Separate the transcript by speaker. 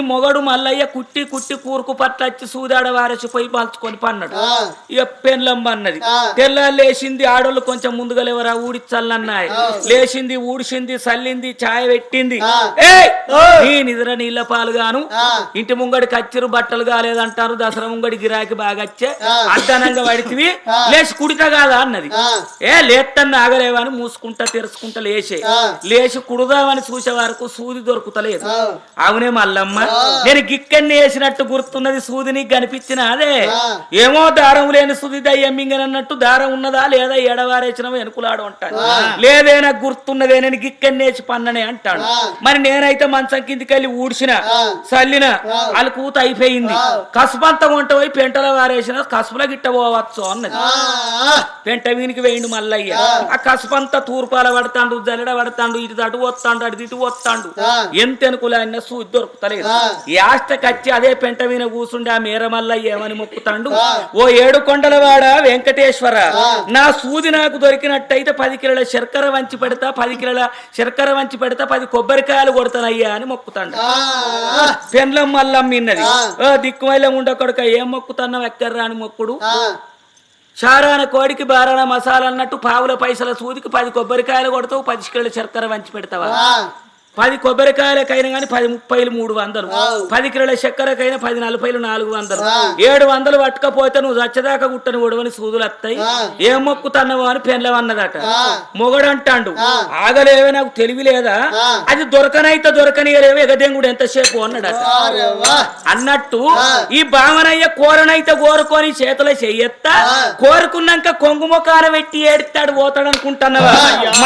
Speaker 1: ఈ మొగడు మల్లయ్య కుట్టి కుట్టి కూరుకు పట్లచ్చి సూదాడ వారసిపోయి పలుచుకొని పన్నాడు. ఇక పెన్లమ్మ అన్నది
Speaker 2: ఆ.
Speaker 1: తెల్లారు లేచింది ఆడోళ్ళు కొంచెం ముందుగా లేవరా ఊడిచ్చల్లన్నాయి లేచింది ఊడిసింది చల్లింది ఛాయ పెట్టింది. నీ నిద్ర నీళ్ళ పాలు గాను. ఇంటి ముంగడి కచ్చిరు బట్టలు కాలేదంటారు దసరా ముంగడి గిరాకి బాగా వచ్చే.
Speaker 2: ఆ.
Speaker 1: అర్ధనంగా పడితివి. లేచి కుడిత కాదా అన్నది. ఏ లేత్తన్న ఆగలేవని మూసుకుంటా తెరుచుకుంటా లేచే. లేచి కుడుదామని చూసే వరకు సూది దొరుకుతలేదు. అవునే మల్లమ్మ. నేను గిక్కన్ని వేసినట్టు గుర్తున్నది సూది నీకు కనిపించిన అదే. ఏమో దారం లేని సూది దయ్యమ్మింగనన్నట్టు దారం ఉన్నదా లేదా ఎడవారేసిన వెనుకులాడు అంటాడు
Speaker 2: ఆ.
Speaker 1: లేదే నాకు గుర్తున్నదే నేను గిక్కన్ని వేసి పన్ననే అంటాడు. మరి నేనైతే మంచం కిందికి వెళ్ళి ఊడ్చిన. చల్లిన. వాళ్ళు కూత అయిపోయింది. కసుపంత వంట పోయి పెంటల వారేసిన కసుపుల గిట్ట పోవచ్చు అన్నది పెంట వీనికి వేయండు మల్లయ్య ఆ కసుపంతా తూర్పాల పడతాండు జల్లెడ పడతాండు ఇటు అటు వస్తాండు అటు ఇటు వస్తాండు. ఎంత అనుకూలైన సూది దొరుకుతలేదు
Speaker 2: ఆ.
Speaker 1: యాస్త కచ్చి అదే పెంట వీన కూసుండి ఆ మేర మల్లయ్య ఏమని మొక్కుతాండు. ఓ ఏడు కొండలవాడ వెంకటేశ్వర. నా సూది నాకు దొరికినట్టయితే పది కిలోల శర్కర వంచి పెడతా పది కిలోల శర్కర వంచి పెడతా పది కొబ్బరికాయలు కొడతానయ్యా అని మొక్కుతాండు. పెండ్లం మల్లమ్మ ఇన్నది దిక్కుమైల ఉండకొడక ఏం మొక్కుతున్నావు ఎక్కర్రా అని మొక్కుడు. చారాన కోడికి బారాన మసాలా అన్నట్టు పావుల పైసల సూదికి పది కొబ్బరికాయలు కొడతావు పది కిలోల శర్కర వంచి పెడతావా? పది కొబ్బరికాయలకైనా కానీ పది ముప్పైలు మూడు వందలు. పది కిలోల చక్కెరకైనా పది నలభైలు నాలుగు వందలు. ఏడు వందలు పట్టుకపోతే నువ్వు చచ్చదాకా గుట్టని ఒడవని సూదులు వస్తాయి. ఏం మొక్కుతున్నావు అని పెండ్లవన్నదట
Speaker 2: ఆ.
Speaker 1: మొగడంటాండు. ఆగలేవే నాకు తెలివి లేదా. అది దొరకనైతే దొరకనియలేవే ఎగదెంగుడు ఎంతసేపు అన్నడట అన్నట్టు. ఈ భావనయ్య కోరనైతే కోరుకొని చేతుల చెయ్యెత్తా. కోరుకున్నాక కొంగు మొకాన పెట్టి ఏడుతాడు పోతాడు అనుకుంటున్నావా.